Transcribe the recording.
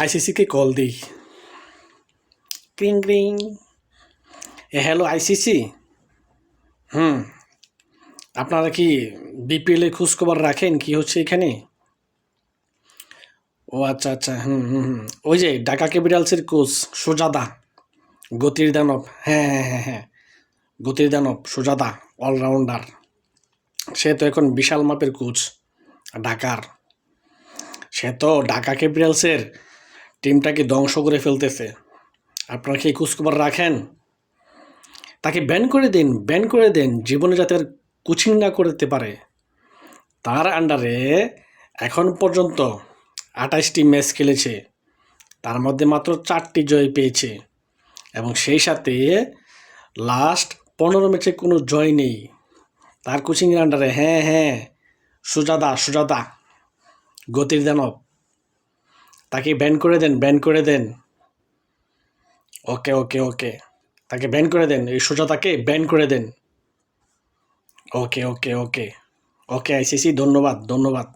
আইসিসিকে call দিই। ক্রিং ক্রিং। এ, হ্যালো আইসিসি হুম। আপনারা কি বিপিএল খোঁজখবর রাখেন? কি হচ্ছে এখানে? ও আচ্ছা আচ্ছা হুম হুম হুম। ওই যে ঢাকা ক্যাপিটালসের কোচ সুজাদা, গতির দানব। হ্যাঁ হ্যাঁ হ্যাঁ হ্যাঁ। গতির দানব, সুজাদা, অলরাউন্ডার। সে তো এখন বিশাল মাপের কোচ, ঢাকার। সে তো ঢাকা ক্যাপিটালসের টিমটাকে ধ্বংস করে ফেলতেছে। আপনারা কি খোঁজখবর রাখেন? তাকে ব্যান করে দিন ব্যান করে দেন, জীবনে যাতে আর কোচিং না করতে পারে। তার আন্ডারে এখন পর্যন্ত আঠাশটি ম্যাচ খেলেছে। তার মধ্যে মাত্র চারটি জয় পেয়েছে। এবং সেই সাথে লাস্ট পনেরো ম্যাচে কোনো জয় নেই। তার কোচিংয়ের আন্ডারে হ্যাঁ হ্যাঁ সুজাদা সুজাদা, গতির দানব। তাকে ব্যান করে দেন ব্যান করে দেন। ওকে ওকে ওকে তাকে ব্যান করে দেন, এই সুজাতাকে ব্যান করে দেন। ওকে ওকে ওকে ওকে আইসিসি ধন্যবাদ ধন্যবাদ।